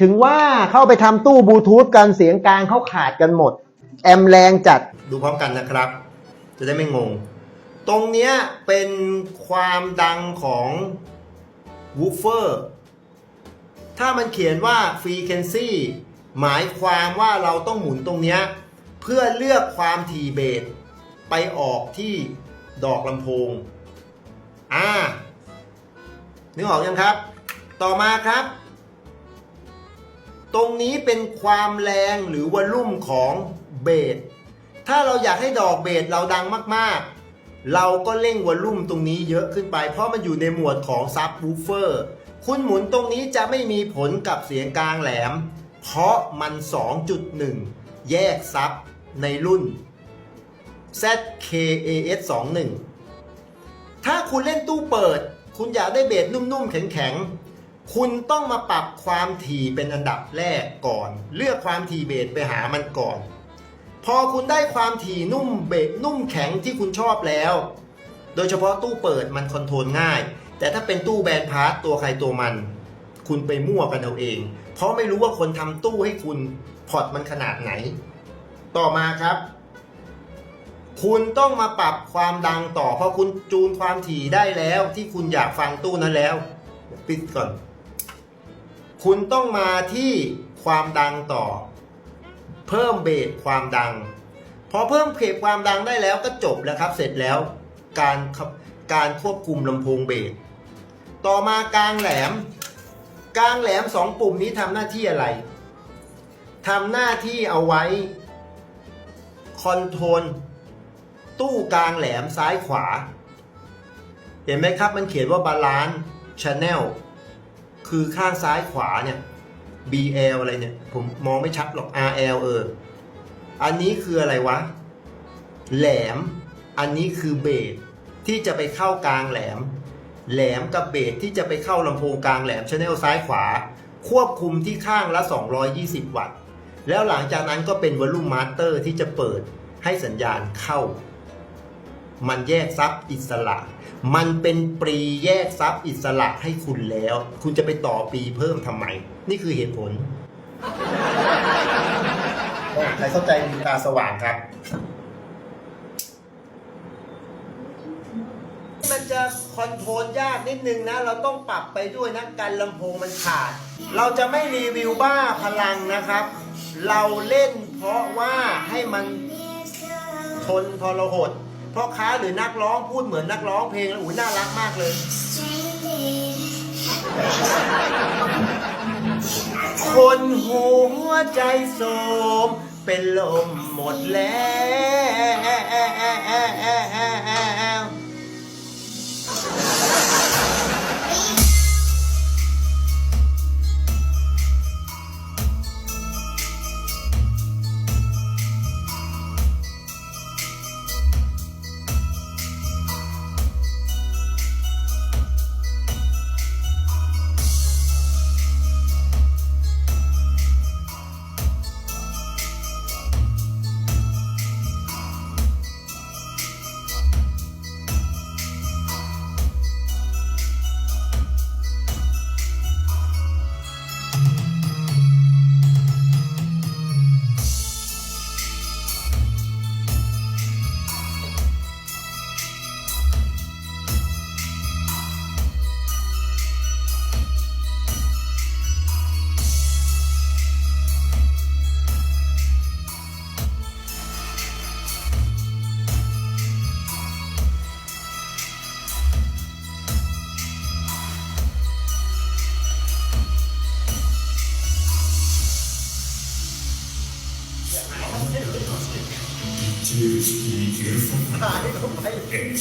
ถึงว่าเข้าไปทำตู้บลูทูธกันเสียงกลางเขาขาดกันหมด แอมแรงจัดดูพร้อมกันนะครับ จะได้ไม่งง ตรงเนี้ยเป็นความดังของวูฟเฟอร์ถ้ามันเขียนว่า frequency หมายความว่าเราต้องหมุนตรงเนี้ยเพื่อเลือกความถี่เบสไปออกที่ดอกลำโพง อ่านึกออกยังครับ ต่อมาครับ ตรงนี้เป็นความแรงหรือวอลลุ่มของเบสถ้าเราอยากให้ดอกเบสเราดังมากๆ เราก็เร่งวอลลุ่มตรงนี้เยอะขึ้นไป เพราะมันอยู่ในหมวดของซับวูเฟอร์คุณหมุนตรงนี้จะไม่มีผลกับเสียงกลางแหลม เพราะมัน 2.1 แยกซับในรุ่น ZKAS 21ถ้าคุณเล่นตู้เปิด คุณอยากได้เบสนุ่มๆ แข็งๆ คุณต้องมาปรับความถี่เป็นอันดับแรกก่อน เลือกความถี่เบสไปหามันก่อน พอคุณได้ความถี่นุ่มเบสนุ่มแข็งที่คุณชอบแล้ว โดยเฉพาะตู้เปิดมันคอนโทรลง่าย แต่ถ้าเป็นตู้แบนพาร์ตตัวใครตัวมัน คุณไปมั่วกันเอาเอง เพราะไม่รู้ว่าคนทำตู้ให้คุณพอร์ตมันขนาดไหน ต่อมาครับ คุณต้องมาปรับความดังต่อ เพราะคุณจูนความถี่ได้แล้วที่คุณอยากฟังตู้นั้นแล้วเดี๋ยวปิดก่อน คุณต้องมาที่ความดังต่อ เพิ่มเบสความดัง พอเพิ่มเบสความดังได้แล้วก็จบแล้วครับ เสร็จแล้วการการควบคุมลำโพงเบสต่อมากลางแหลม กลางแหลมสองปุ่มนี้ทำหน้าที่อะไรทำหน้าที่เอาไว้คอนโทรลตู้กลางแหลมซ้ายขวา เห็นไหมครับมันเขียนว่าบาลานซ์ช n แนล คือข้างซ้ายขวาเนี่ย BL อะไรเนี่ย ผมมองไม่ชัดหรอก RL เออ อันนี้คืออะไรวะ แหลม อันนี้คือเบสที่จะไปเข้ากลางแหลม แหลมกับเบสที่จะไปเข้าลำโพงกลางแหลมชแนลซ้ายขวา ควบคุมที่ข้างละ 220 วัตต์ แล้วหลังจากนั้นก็เป็นวอลลุ่มมาสเตอร์ที่จะเปิดให้สัญญาณเข้า มันแยกซับอิสระ มันเป็นปรีแยกซับอิสระให้คุณแล้ว คุณจะไปต่อปีเพิ่มทำไม นี่คือเหตุผลใครเข้าใจมีตาสว่างครับ มันจะคอนโทรลยากนิดนึงนะ เราต้องปรับไปด้วยนะกันลำโพงมันขาด เราจะไม่รีวิวบ้าพลังนะครับ เราเล่นเพราะว่าให้มันทนทรหด พ่อค้าหรือนักร้องพูดเหมือนนักร้องเพลงแล้วอุ้ยน่ารักมากเลย คนหัวใจโสม เป็นลมหมดแล้ว Seriously, careful.